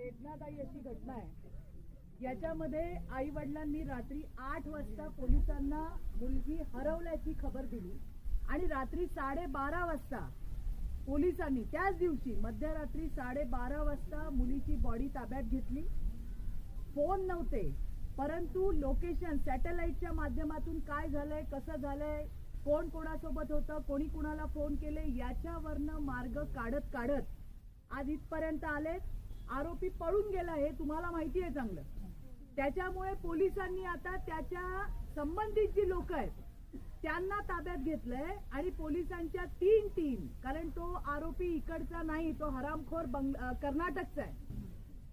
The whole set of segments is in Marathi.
वेदनादायी अशी घटना आहे. याच्यामध्ये आई वडिलांनी रात्री आठ वाजता पोलिसांना मुलगी हरवल्याची खबर दिली आणि रात्री साडेबारा वाजता पोलिसांनी त्याच दिवशी मध्यरात्री साडेबारा वाजता मुलीची बॉडी ताब्यात घेतली. फोन नव्हते परंतु लोकेशन सॅटेलाइटच्या माध्यमातून काय झालंय कसं झालंय कोण कोणासोबत होतं कोणी कुणाला फोन केले याच्यावरनं मार्ग काढत काढत आज इथपर्यंत आलेत. आरोपी पळून गेला हे तुम्हाला माहिती आहे चांगलं. त्याच्यामुळे पोलिसांनी आता त्याच्या संबंधित जी लोक आहेत त्यांना ताब्यात घेतलंय आणि पोलिसांच्या तीन टीम कारण तो आरोपी इकडचा नाही तो हरामखोर बंग कर्नाटकचा आहे.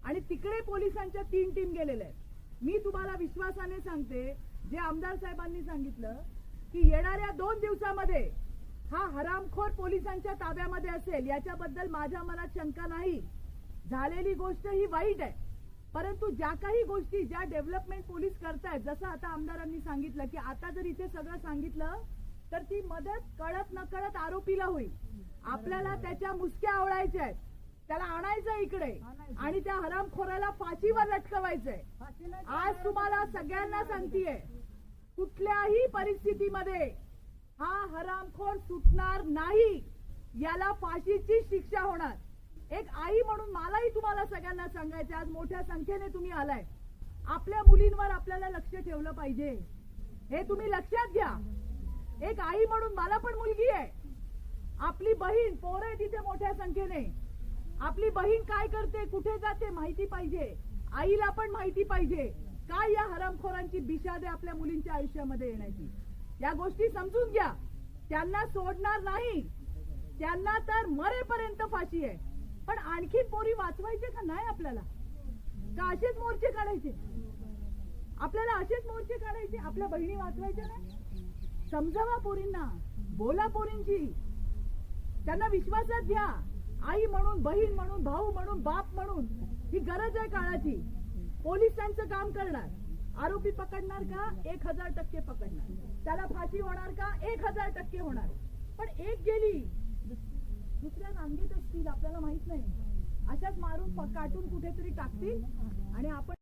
आणि तिकडे पोलिसांच्या तीन टीम गेलेल्या आहेत. मी तुम्हाला विश्वासाने सांगते जे आमदार साहेबांनी सांगितलं की येणाऱ्या दोन दिवसामध्ये हा हरामखोर पोलिसांच्या ताब्यामध्ये असेल याच्याबद्दल माझ्या मनात शंका नाही. झालेली गोष्ट ही वाईट आहे. परंतु ज्या काही गोष्टी ज्या डेव्हलपमेंट पोलीस करतायत जसं आता आमदारांनी सांगितलं की आता जर इथे सगळं सांगितलं तर ती मदत कळत न कळत आरोपीला होईल. आपल्याला त्याच्या मुसक्या आवडायच्या आहेत त्याला आणायचं इकडे आणि त्या हरामखोराला फाशीवर लटकवायचंय. आज तुम्हाला सगळ्यांना सांगतीये कुठल्याही परिस्थितीमध्ये हा हरामखोर सुटणार नाही. याला फाशीची शिक्षा होणार. एक आई म्हणून मलाही तुम्हाला सगळ्यांना सांगायचं आज मोठ्या संख्येने तुम्ही आलाय. आपल्या मुलींवर आपल्याला लक्ष ठेवलं पाहिजे. हे तुम्ही लक्षात घ्या. एक आई म्हणून मला पण मुलगी आहे. आपली बहीण पोरं आहे तिथे मोठ्या संख्येने. आपली बहीण काय करते कुठे जाते माहिती पाहिजे. आईला पण माहिती पाहिजे. काय या हरामखोरांची बिशाद आहे आपल्या मुलींच्या आयुष्यामध्ये येण्याची. या गोष्टी समजून घ्या. त्यांना सोडणार नाही. त्यांना तर मरेपर्यंत फाशी आहे. पण आणखी पोरी वाचवायचे का नाही आपल्याला? का असेच मोर्चे काढायचे? आपल्याला असेच मोर्चे काढायचे? आपल्या बहिणी वाचवायच्या नाही? समजावा पोरींना. बोला पोरींची. त्यांना विश्वासात घ्या. आई म्हणून बहीण म्हणून भाऊ म्हणून बाप म्हणून. ही गरज आहे काळाची. पोलीस त्यांचं काम करणार. आरोपी पकडणार का? एक हजार टक्के पकडणार. त्याला फाशी होणार का? एक हजार टक्के होणार. पण एक गेली. दुसऱ्या रांगेत असतील आपल्याला अशाच मारून प- काटून कुठेतरी टाकतील आणि आपण